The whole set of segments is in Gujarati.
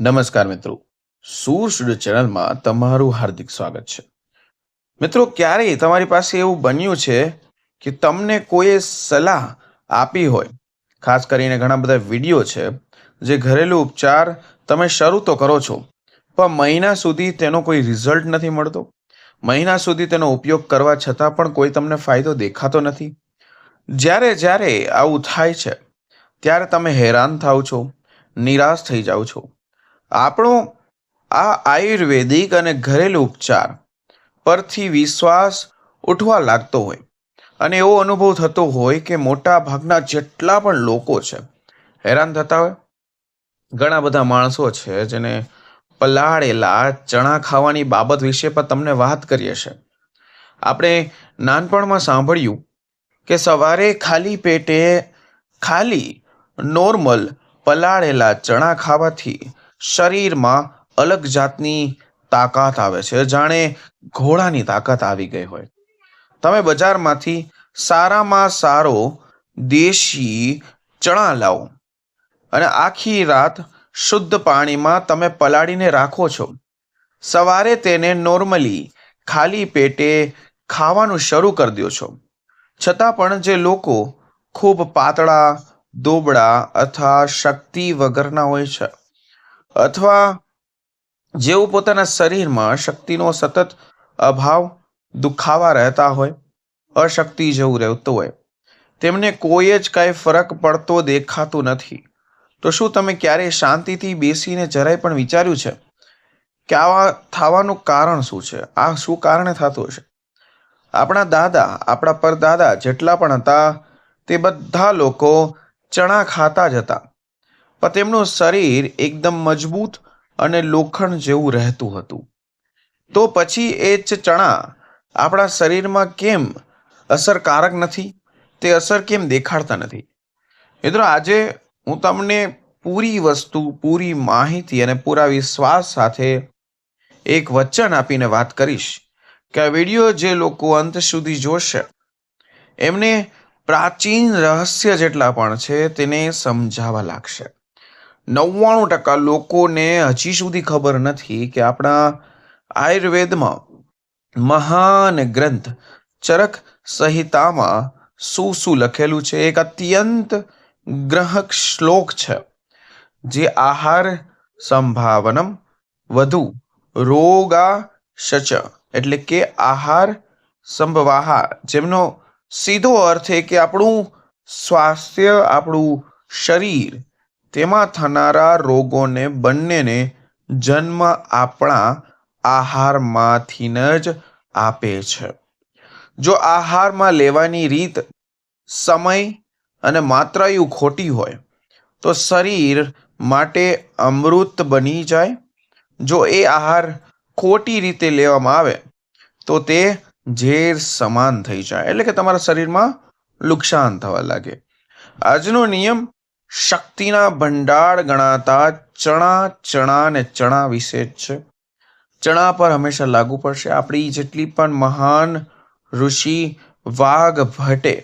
નમસ્કાર મિત્રો. સૂર ચેનલમાં તમારું હાર્દિક સ્વાગત છે. મિત્રો, ક્યારેય તમારી પાસે એવું બન્યું છે કે તમને કોઈએ સલાહ આપી હોય, ખાસ કરીને ઘણા બધા વીડિયો છે, જે ઘરેલું ઉપચાર તમે શરૂ તો કરો છો, પણ મહિના સુધી તેનો કોઈ રિઝલ્ટ નથી મળતો? મહિના સુધી તેનો ઉપયોગ કરવા છતાં પણ કોઈ તમને ફાયદો દેખાતો નથી? જ્યારે જ્યારે આવું થાય છે, ત્યારે તમે હેરાન થાવ છો, નિરાશ થઈ જાઓ છો. આપણો આ આયુર્વેદિક અને ઘરેલું ઉપચાર પરથી વિશ્વાસ ઉઠવા લાગતો હોય અને એવો અનુભવ થતો હોય કે મોટા ભાગના જેટલા પણ લોકો છે, હેરાન થતા હોય. ઘણા બધા માણસો છે જેને પલાળેલા ચણા ખાવાની બાબત વિશે પણ તમને વાત કરીએ છે. આપણે નાનપણમાં સાંભળ્યું કે સવારે ખાલી પેટે ખાલી નોર્મલ પલાળેલા ચણા ખાવાથી શરીરમાં અલગ જાતની તાકાત આવે છે. જાણે ઘોડાની તાકાત આવી ગઈ હોય. તમે બજારમાંથી સારામાં સારો દેશી ચણા લાવો અને આખી રાત શુદ્ધ પાણીમાં તમે પલાળીને રાખો છો. સવારે તેને નોર્મલી ખાલી પેટે ખાવાનું શરૂ કરી દો છો. છતાં પણ જે લોકો ખૂબ પાતળા, દોબળા અથવા શક્તિ વગરના હોય છે અથવા જેઓ પોતાના શરીરમાં શક્તિનો સતત અભાવ દુખાવા રહેતા હોય, અશક્તિ જેવું રહેતું હોય, તેમને કોઈ જ કાંઈ ફરક પડતો દેખાતું નથી. તો શું તમે ક્યારેય શાંતિથી બેસીને જરાય પણ વિચાર્યું છે કે આવા થવાનું કારણ શું છે? આ શું કારણે થતું હશે? આપણા દાદા, આપણા પરદાદા જેટલા પણ હતા, તે બધા લોકો ચણા ખાતા જ હતા. પણ તેમનું શરીર એકદમ મજબૂત અને લોખંડ જેવું રહેતું હતું. તો પછી એ જ ચણા આપણા શરીરમાં કેમ અસરકારક નથી? તે અસર કેમ દેખાડતા નથી? મિત્રો, આજે હું તમને પૂરી વસ્તુ, પૂરી માહિતી અને પૂરા વિશ્વાસ સાથે એક વચન આપીને વાત કરીશ કે આ વીડિયો જે લોકો અંત સુધી જોશે, એમને પ્રાચીન રહસ્ય જેટલા પણ છે તેને સમજાવવા લાગશે. નવ્વાણું ટકા લોકોને હજી સુધી ખબર નથી કે આપણા આયુર્વેદમાં મહાન ગ્રંથ ચરક સંહિતામાં શું શું લખેલું છે? એક અત્યંત ગ્રહક શ્લોક છે, જે આહાર સંભાવનમ વધુ રોગા શચ એટલે કે આહાર સંભવાહાર. જેમનો સીધો અર્થ એ કે આપણું સ્વાસ્થ્ય, આપણું શરીર તેમાં થનારા રોગોને બંનેને જન્મ આપણા આહારમાંથી જ આપે છે. જો આહારમાં લેવાની રીત સમય અને માત્રાયુ ખોટી હોય, તો શરીર માટે અમૃત બની જાય. જો એ આહાર ખોટી રીતે લેવામાં આવે, તો તે ઝેર સમાન થઈ જાય. એટલે કે તમારા શરીરમાં નુકસાન થવા લાગે. આજનો નિયમ શક્તિના ભંડાર ગણાતા ચણા ચણા ને ચણા વિશે જ છે. ચણા પર હંમેશા લાગુ પડશે. આપણી જેટલી પણ મહાન ઋષિ વાઘ ભટ્ટે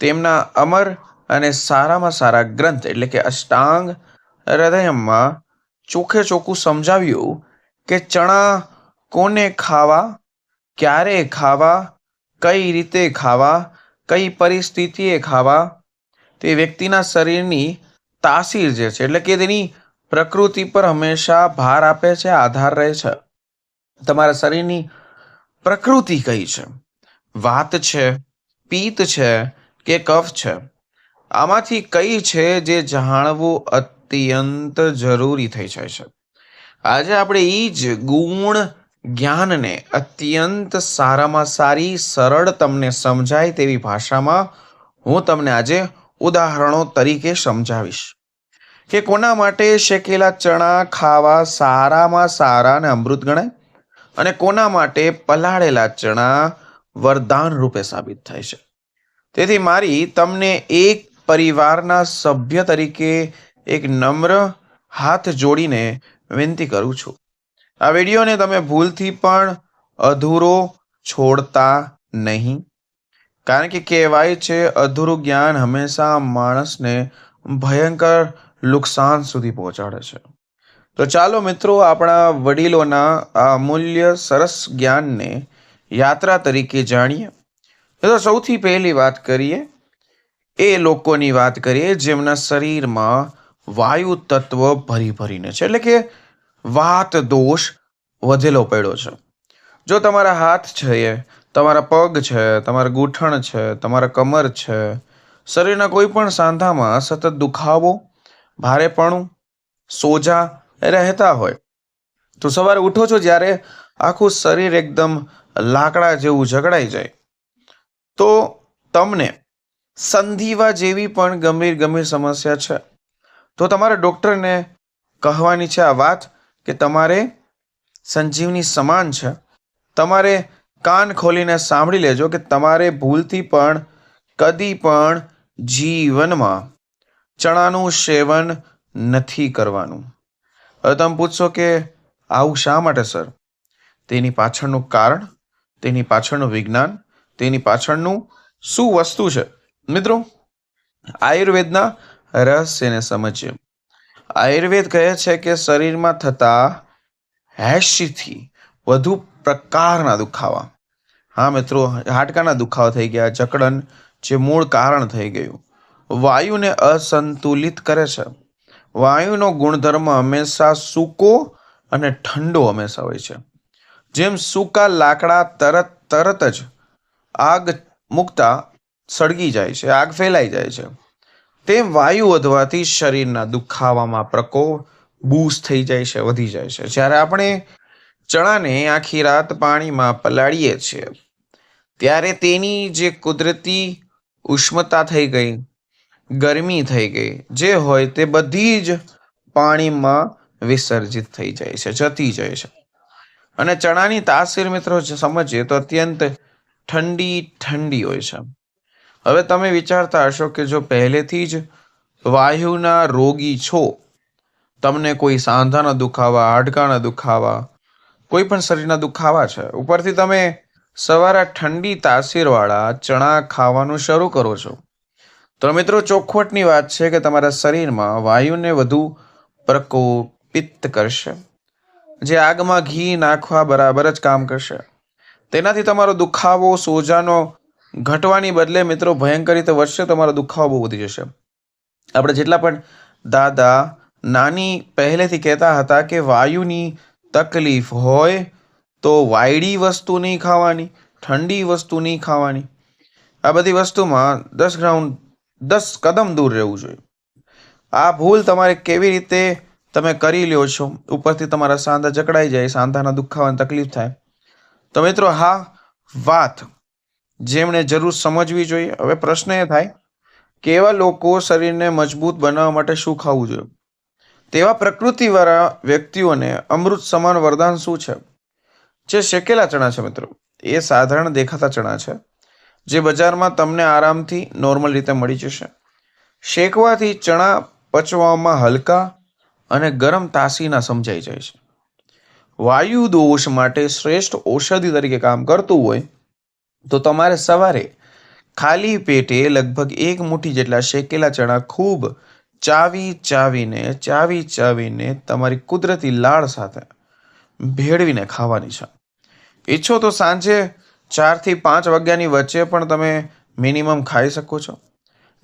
તેમના અમર અને સારામાં સારા ગ્રંથ, એટલે કે અષ્ટાંગ હૃદયમાં ચોખે ચોખ્ખું સમજાવ્યું કે ચણા કોને ખાવા, ક્યારે ખાવા, કઈ રીતે ખાવા, કઈ પરિસ્થિતિએ ખાવા તે વ્યક્તિના શરીરની તાસીર જે છે, એટલે કે તેની પ્રકૃતિ પર હંમેશા ભાર આપે છે, આધાર રહે છે. તમારા શરીરની પ્રકૃતિ કઈ છે? વાત છે, પિત્ત છે કે કફ છે? આમાંથી કઈ છે જે જાણવું અત્યંત જરૂરી થઈ જાય છે? આજે આપણે એ જ ગુણ જ્ઞાનને અત્યંત સારામાં સારી, સરળ તમને સમજાય તેવી ભાષામાં હું તમને આજે ઉદાહરણો તરીકે સમજાવીશ કે કોના માટે શેકેલા ચણા ખાવા સારામાં સારા અને અમૃત ગણાય? અને કોના માટે પલાળેલા ચણા વરદાન રૂપે સાબિત થાય છે? તેથી મારી તમને એક પરિવારના સભ્ય તરીકે એક નમ્ર હાથ જોડીને વિનંતી કરું છું. આ વિડીયોને તમે ભૂલથી પણ અધૂરો છોડતા નહીં. કારણ કે કહેવાય છે, અધૂરું જ્ઞાન હંમેશા માણસને ભયંકર નુકસાન સુધી પહોંચાડે છે. તો ચાલો મિત્રો, આપણા વડીલોના આ અમૂલ્ય સરસ જ્ઞાનને યાત્રા તરીકે જાણીએ. તો સૌથી પહેલી વાત કરીએ, એ લોકોની વાત કરીએ જેમના શરીરમાં વાયુ તત્વ ભરી ભરીને છે. એટલે કે વાત દોષ વધેલો પડ્યો છે. જો તમારા હાથ છે તમારા પગ છે, તમારા ગૂંઠણ છે, તમારા કમર છે, શરીરના કોઈ પણ સાંધામાં સતત દુખાવો, ભારેપણું, સોજા રહેતા હોય. તો સવારે ઉઠો છો જ્યારે આખું શરીર એકદમ લાકડા જેવું ઝઘડાઈ જાય. તો તમને સંધિવા જેવી પણ ગંભીર ગંભીર સમસ્યા છે. તો તમારે ડૉક્ટરને કહેવાની છે આ વાત કે તમારે સંજીવની સમાન છે. તમારે કાન ખોલીને સાંભળી લેજો કે તમારે ભૂલથી પણ, કદી પણ જીવનમાં ચણાનું સેવન નથી કરવાનું. હવે તમે પૂછશો કે આવું શા માટે, સર? તેની પાછળનું કારણ, તેની પાછળનું વિજ્ઞાન, તેની પાછળનું શું વસ્તુ છે? મિત્રો, આયુર્વેદના રહસ્યને સમજીએ. આયુર્વેદ કહે છે કે શરીરમાં થતા એંશીથી વધુ પ્રકારના દુખાવા. હા, મિત્રો, હાડકાના દુખાવા થઈ ગયા, જકડન જે મૂળ કારણ થઈ ગયું. વાયુને અસંતુલિત કરે છે. વાયુનો ગુણધર્મ હંમેશા સૂકો અને ઠંડો હંમેશા હોય છે. જેમ સૂકા લાકડા તરત તરત જ આગ મૂકતા સળગી જાય છે, આગ ફેલાઈ જાય છે. તેમ વાયુ વધવાથી શરીરના દુખાવામાં પ્રકોપ બૂસ થઈ જાય છે, વધી જાય છે. જ્યારે આપણે ચણાને આખી રાત પાણીમાં પલાળીએ છીએ. ત્યારે તેની જે કુદરતી ઉષ્મતા થઈ ગઈ, ગરમી થઈ ગઈ, જે હોય તે બધી જ પાણીમાં વિસર્જિત થઈ જાય છે, જતી જાય છે. અને ચણાની તાસીર મિત્રો સમજીએ તો અત્યંત ઠંડી ઠંડી હોય છે. હવે તમે વિચારતા હશો કે જો પહેલેથી જ વાયુના રોગી છો, તમને કોઈ સાંધાના દુખાવા, હાડકાના દુખાવા કોઈ પણ શરીરના દુખાવા છે. ઉપરથી તમે સવારે ઠંડી તાસીરવાળા ચણા ખાવાનું શરૂ કરો છો. તો મિત્રો, ચોખવટની વાત છે કે તમારા શરીરમાં વાયુને વધુ પ્રકોપિત કરશે. જે આગમાં ઘી નાખવા બરાબર જ કામ કરશે. તેનાથી તમારો દુખાવો, સોજાનો ઘટવાની બદલે મિત્રો, ભયંકર રીતે વધશે, તમારો દુખાવો બહુ વધી જશે. આપણે જેટલા પણ દાદા, નાની પહેલેથી કહેતા હતા કે વાયુની તકલીફ હોય તો વાયડી વસ્તુ નહીં ખાવાની, ઠંડી વસ્તુ નહીં ખાવાની. આ બધી વસ્તુમાં દસ ગ્રાઉન્ડ, દસ કદમ દૂર રહેવું જોઈએ. આ ભૂલ તમારે કેવી રીતે તમે કરી લ્યો છો? ઉપરથી તમારા સાંધા જકડાઈ જાય, સાંધાના દુખાવાની તકલીફ થાય. તો મિત્રો, હા, વાત જેમણે જરૂર સમજવી જોઈએ. હવે પ્રશ્ન એ થાય કે એવા લોકો શરીરને મજબૂત બનાવવા માટે શું ખાવું જોઈએ? તેવા પ્રકૃતિવાળા વ્યક્તિઓને અમૃત સમાન વરદાન શું છે? જે શેકેલા ચણા છે મિત્રો. એ સાધારણ દેખાતા ચણા છે, જે બજારમાં તમને આરામથી નોર્મલ રીતે મળી જશે. શેકવાથી ચણા પચવામાં હલકા અને ગરમ તાસીના સમજાઈ જાય છે. વાયુ દોષ માટે શ્રેષ્ઠ ઔષધિ તરીકે કામ કરતું હોય, તો તમારે સવારે ખાલી પેટે લગભગ એક મુઠ્ઠી જેટલા શેકેલા ચણા ખૂબ ચાવી ચાવીને ચાવી ચાવીને તમારી કુદરતી લાળ સાથે ભેળવીને ખાવાની છે. ઈચ્છો તો સાંજે ચારથી પાંચ વાગ્યાની વચ્ચે પણ તમે મિનિમમ ખાઈ શકો છો.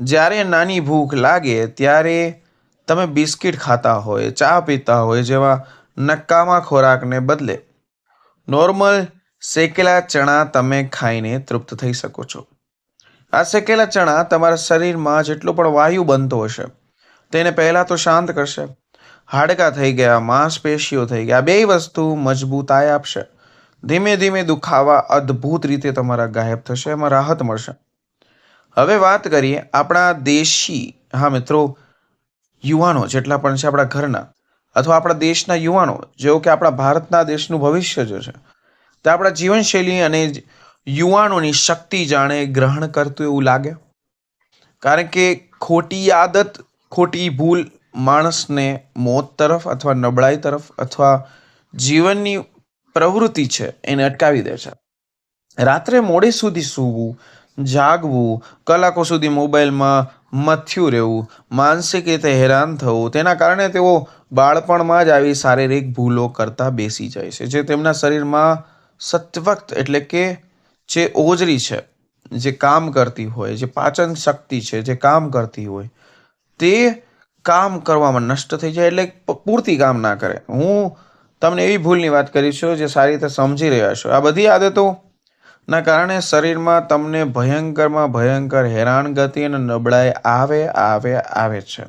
જ્યારે નાની ભૂખ લાગે ત્યારે તમે બિસ્કિટ ખાતા હોય, ચા પીતા હોય જેવા નકામા ખોરાકને બદલે નોર્મલ શેકેલા ચણા તમે ખાઈને તૃપ્ત થઈ શકો છો. આ શેકેલા ચણા તમારા શરીરમાં જેટલો પણ વાયુ બનતો હશે તેને પહેલાં તો શાંત કરશે. હાડકા થઈ ગયા, માંસપેશીઓ થઈ ગયા. બે વસ્તુ મજબૂતાઈ આપશે. ધીમે ધીમે દુખાવા અદ્ભુત રીતે તમારા ગાયબ થશે, એમાં રાહત મળશે. હવે વાત કરીએ આપણા દેશી, હા મિત્રો, યુવાનો જેટલા પણ છે આપણા ઘરના, અથવા આપણા દેશના યુવાનો જેવો કે આપણા ભારતના દેશનું ભવિષ્ય જે છે. તે આપણા જીવનશૈલી અને યુવાનોની શક્તિ જાણે ગ્રહણ કરતું એવું લાગે. કારણ કે ખોટી આદત ખોટી ભૂલ માણસને મોત તરફ અથવા નબળાઈ તરફ અથવા જીવનની પ્રવૃત્તિ છે, એને અટકાવી દે છે. રાત્રે મોડે સુધી સૂવું, જાગવું, કલાકો સુધી મોબાઈલમાં મથ્યું રહેવું, માનસિક રીતે હેરાન થવું, તેના કારણે તેઓ બાળપણમાં જ આવી શારીરિક ભૂલો કરતા બેસી જાય છે, જે તેમના શરીરમાં સત્વક્ત એટલે કે જે ઓજરી છે, જે કામ કરતી હોય, જે પાચન શક્તિ છે, જે કામ કરતી હોય તે કામ કરવામાં નષ્ટ થઈ જાય એટલે પૂરતી કામ ના કરે. હું તમને એવી ભૂલની વાત કરી જે સારી રીતે સમજી રહ્યા છો. આ બધી આદતો ના કારણે શરીરમાં તમને ભયંકરમાં ભયંકર હેરાનગતિ અને નબળાઈ આવે આવે આવે છે.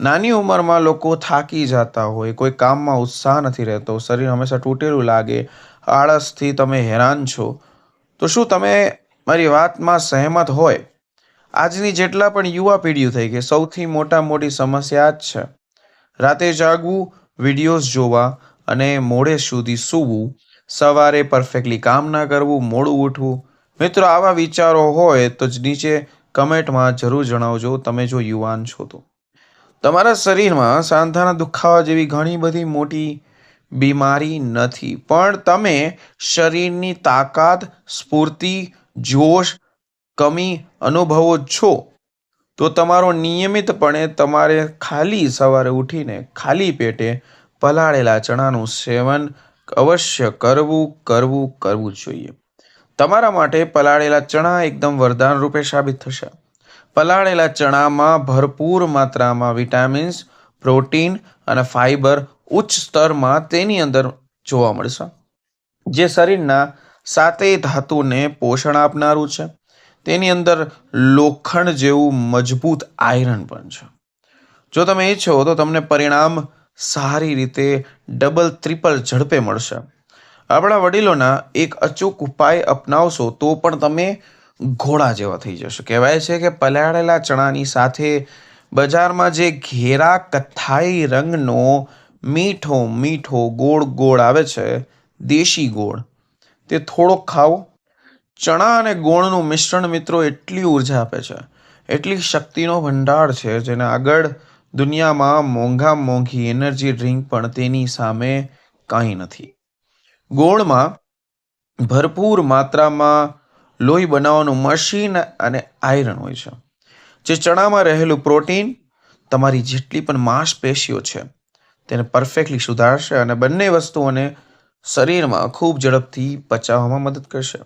નાની ઉંમરમાં લોકો થાકી જતા હોય, કોઈ કામમાં ઉત્સાહ નથી રહેતો, શરીર હંમેશા તૂટેલું લાગે, આળસથી તમે હેરાન છો. તો શું તમે મારી વાતમાં સહેમત હોય? આજની જેટલા પણ યુવા પેઢીઓ થઈ કે સૌથી મોટા મોટી સમસ્યા જ છે. રાતે જાગવું, વિડીયોઝ જોવા અને મોડે સુધી સૂવું, સવારે પરફેક્ટલી કામ ના કરવું, મોડું ઉઠવું. મિત્રો, આવા વિચારો હોય તો જ નીચે કમેન્ટમાં જરૂર જણાવજો, તમે જો યુવાન છો તો. તમારા શરીરમાં સાંધાના દુખાવા જેવી ઘણી બધી મોટી બીમારી નથી, પણ તમે શરીરની તાકાત, સ્ફૂર્તિ, જોશ કમી અનુભવો છો, તો તમારો નિયમિતપણે તમારે ખાલી સવારે ઉઠીને ખાલી પેટે પલાળેલા ચણાનું સેવન અવશ્ય કરવું કરવું કરવું જોઈએ. તમારા માટે પલાળેલા ચણા એકદમ વરદાન રૂપે સાબિત થશે. પલાળેલા ચણામાં ભરપૂર માત્રામાં વિટામિન્સ, પ્રોટીન અને ફાઇબર ઉચ્ચ સ્તરમાં તેની અંદર જોવા મળશે. જે શરીરના સાતેય ધાતુને પોષણ આપનારું છે. તેની અંદર લોખંડ જેવું મજબૂત આયરન પણ છે. જો તમે ઈચ્છો તો તમને પરિણામ સારી રીતે ડબલ ત્રિપલ ઝડપે મળશે. આપણા વડીલોના એક અચૂક ઉપાય અપનાવશો તો પણ તમે ઘોડા જેવા થઈ જશો. કહેવાય છે કે પલાળેલા ચણાની સાથે બજારમાં જે ઘેરા કથ્થાઈ રંગનો મીઠો મીઠો ગોળ ગોળ આવે છે, દેશી ગોળ, તે થોડોક ખાવો ચણા અને ગોળનું મિશ્રણ મિત્રો એટલી ઊર્જા આપે છે. એટલી શક્તિનો ભંડાર છે જેને આગળ દુનિયામાં મોંઘા મોંઘી એનર્જી ડ્રિંક પણ તેની સામે કાંઈ નથી. ગોળમાં ભરપૂર માત્રામાં લોહી બનાવવાનું મશીન અને આયરન હોય છે. જે ચણામાં રહેલું પ્રોટીન તમારી જેટલી પણ માંસપેશીઓ છે તેને પરફેક્ટલી સુધારશે અને બંને વસ્તુઓને શરીરમાં ખૂબ ઝડપથી પચાવવામાં મદદ કરશે.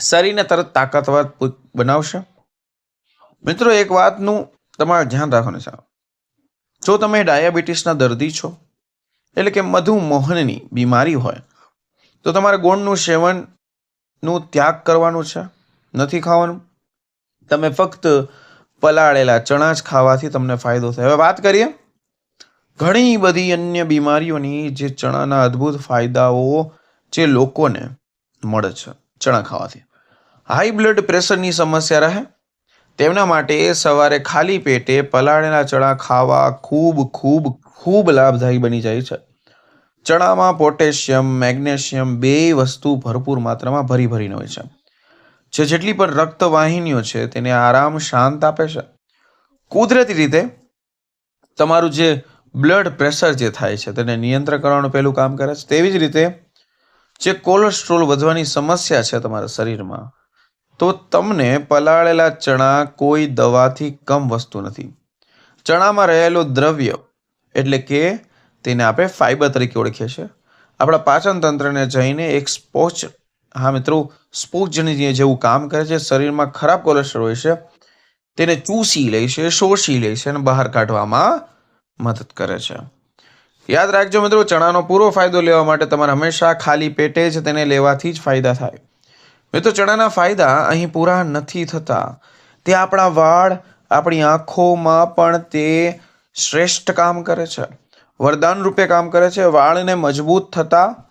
શરીરને તરત તાકાતવાર બનાવશે. મિત્રો, એક વાતનું તમારે ધ્યાન રાખવાનું છે. જો તમે ડાયાબિટીસના દર્દી છો, એટલે કે મધુમોહનની બીમારી હોય, તો તમારે ગોળનું સેવનનું ત્યાગ કરવાનું છે. નથી ખાવાનું. તમે ફક્ત પલાળેલા ચણા જ ખાવાથી તમને ફાયદો થાય. હવે વાત કરીએ ઘણી બધી અન્ય બીમારીઓની જે ચણાના અદ્ભુત ફાયદાઓ જે લોકોને મળે છે ચણા ખાવાથી. હાઈ બ્લડ પ્રેશરની સમસ્યા રહે. તેમના માટે સવારે ખાલી પેટે પલાળેલા ચણા ખાવા ખૂબ ખૂબ ખૂબ લાભદાયી બની જાય છે. ચણામાં પોટેશિયમ, મેગ્નેશિયમ બે વસ્તુ ભરપૂર માત્રામાં ભરી ભરીને હોય છે. જે જેટલી પણ રક્તવાહિનીઓ છે, તેને આરામ શાંત આપે છે. કુદરતી રીતે તમારું જે બ્લડ પ્રેશર જે થાય છે, તેને નિયંત્રણ કરવાનું પહેલું કામ કરે છે. તેવી જ રીતે જે કોલેસ્ટ્રોલ વધવાની સમસ્યા છે તમારા શરીરમાં તો તમને પલાળેલા ચણા કોઈ દવાથી કમ વસ્તુ નથી. ચણામાં રહેલું દ્રવ્ય એટલે કે તેને આપણે ફાઇબર તરીકે ઓળખીએ છીએ. આપણા પાચન તંત્રને જઈને એક સ્પોચ હા મિત્રો સ્પોચની જેવું કામ કરે છે. શરીરમાં ખરાબ કોલેસ્ટ્રોલ હોય છે. તેને ચૂસી લે છે, શોષી લે છે અને બહાર કાઢવામાં મદદ કરે છે. યાદ રાખજો મિત્રો, ચણાનો પૂરો ફાયદો લેવા માટે તમારે હંમેશા ખાલી પેટે જ તેને લેવાથી જ ફાયદા થાય. મિત્રો, ચણાના ફાયદા અહીં પૂરા નથી થતા. તે આપણા વાળ, આપણી આંખોમાં પણ તે શ્રેષ્ઠ કામ કરે છે. વરદાન રૂપે કામ કરે છે. વાળને મજબૂત થતા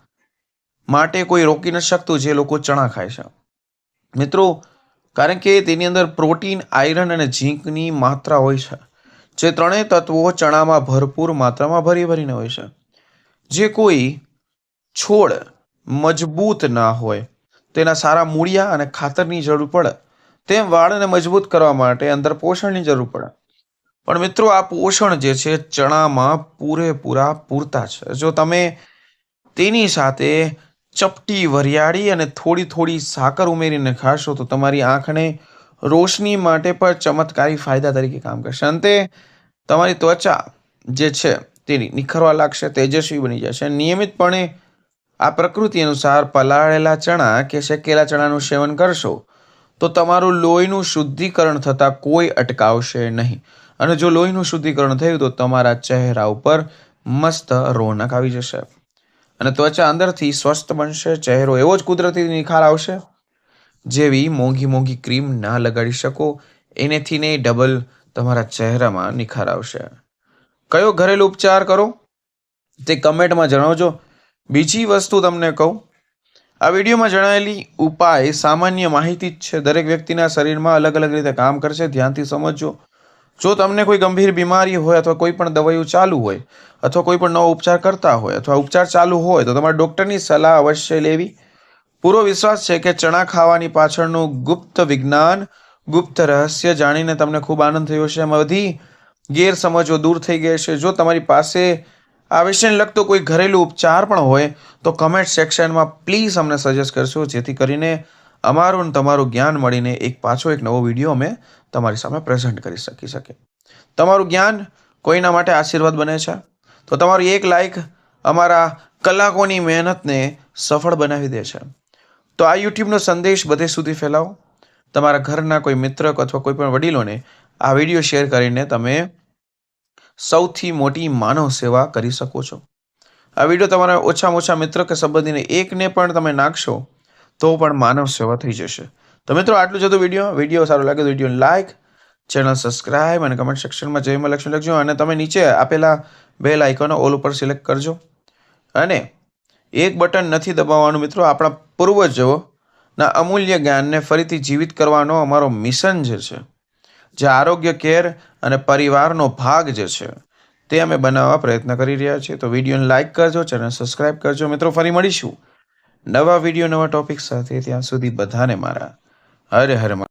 માટે કોઈ રોકી ન શકતું જે લોકો ચણા ખાય છે. મિત્રો, કારણ કે તેની અંદર પ્રોટીન, આયરન અને ઝીંકની માત્રા હોય છે. જે ત્રણેય તત્વો ચણામાં ભરપૂર માત્રામાં ભરી ભરીને હોય છે. જે કોઈ છોડ મજબૂત ના હોય. તેના સારા મૂળિયા અને ખાતરની જરૂર પડે. તેમ વાળને મજબૂત કરવા માટે અંદર પોષણની જરૂર પડે. પણ મિત્રો, આ પોષણ જે છે, ચણામાં પૂરેપૂરા પૂરતા છે. જો તમે તેની સાથે ચપટી વરિયાળી અને થોડી થોડી સાકર ઉમેરીને ખાશો, તો તમારી આંખને રોશની માટે પણ ચમત્કારી ફાયદા તરીકે કામ કરશે. અંતે, તમારી ત્વચા જે છે તે નિખરવા લાગશે, તેજસ્વી બની જશે. નિયમિતપણે આ પ્રકૃતિ અનુસાર પલાળેલા ચણા કે શેકેલા ચણાનું સેવન કરશો, તો તમારું લોહીનું શુદ્ધિકરણ થતાં કોઈ અટકાવશે નહીં. અને જો લોહીનું શુદ્ધિકરણ થયું, તો તમારા ચહેરા ઉપર મસ્ત રોનક આવી જશે. અને ત્વચા અંદરથી સ્વસ્થ બનશે, ચહેરો એવો જ કુદરતી નિખાર આવશે, જેવી મોંઘી મોંઘી ક્રીમ ના લગાડી શકો, એનેથી ને ડબલ તમારા ચહેરામાં નિખાર આવશે. કયો ઘરેલું ઉપચાર કરો? તે કમેન્ટમાં જણાવજો. બીજી વસ્તુ તમને કહું, આ વિડીયોમાં જણાવેલી ઉપાય, સામાન્ય માહિતી જ છે. દરેક વ્યક્તિના શરીરમાં અલગ અલગ રીતે કામ કરશે. ધ્યાનથી સમજજો. જો તમને કોઈ ગંભીર બીમારી હોય અથવા કોઈ પણ દવાઈઓ ચાલુ હોય અથવા કોઈ પણ નવો ઉપચાર કરતા હોય અથવા ઉપચાર ચાલુ હોય, તો તમારા ડૉક્ટરની સલાહ અવશ્ય લેવી. પૂરો વિશ્વાસ છે કે ચણા ખાવાની પાછળનું ગુપ્ત વિજ્ઞાન, ગુપ્ત રહસ્ય જાણીને તમને ખૂબ આનંદ થયો છે એમાં બધી ગેરસમજો દૂર થઈ ગઈ છે જો તમારી પાસે આ વિષયને લગતો કોઈ ઘરેલું ઉપચાર પણ હોય તો કમેન્ટ સેક્શનમાં પ્લીઝ અમને સજેસ્ટ કરશો, જેથી કરીને અમારું અને તમારું જ્ઞાન મળીને એક પાછો એક નવો વીડિયો અમે તમારી સામે પ્રેઝન્ટ કરી શકી શકે તમારું જ્ઞાન કોઈના માટે આશીર્વાદ બને છે? તો તમારી એક લાઈક અમારા કલાકોની મહેનતને સફળ બનાવી દે છે. તો આ યુટ્યુબનો સંદેશ બધે સુધી ફેલાવો. તમારા ઘરના કોઈ મિત્ર અથવા કોઈ પણ વડીલોને આ વીડિયો શેર કરીને તમે સૌથી મોટી માનવ સેવા કરી શકો છો. આ વીડિયો તમારા ઓછામાં ઓછા મિત્ર કે સંબંધીને એકને પણ તમે નાખશો, તો પણ માનવ સેવા થઈ જશે. તો મિત્રો, આટલું જ હતું વીડિયો વીડિયો સારો લાગે તો વીડિયો લાઈક ચેનલ સબસ્ક્રાઇબ અને કમેન્ટ સેક્શનમાં જયમાં લક્ષ્મી લખજો અને તમે નીચે આપેલા બેલ આઇકોનો ઓલ ઉપર સિલેક્ટ કરજો. અને એક બટન નથી દબાવવાનું મિત્રો, આપણા પૂર્વજોના અમૂલ્ય જ્ઞાનને ફરીથી જીવિત કરવાનો અમારો મિશન જે છે. જે આરોગ્ય કેર અને પરિવારનો ભાગ જે છે, તે અમે બનાવવા પ્રયત્ન કરી રહ્યા છીએ. તો વિડીયોને લાઇક કરજો ચેનલ સબસ્ક્રાઇબ કરજો. મિત્રો, ફરી મળીશું નવા વીડિયો, નવા ટોપિક સાથે. ત્યાં સુધી બધાને મારા હરે હરે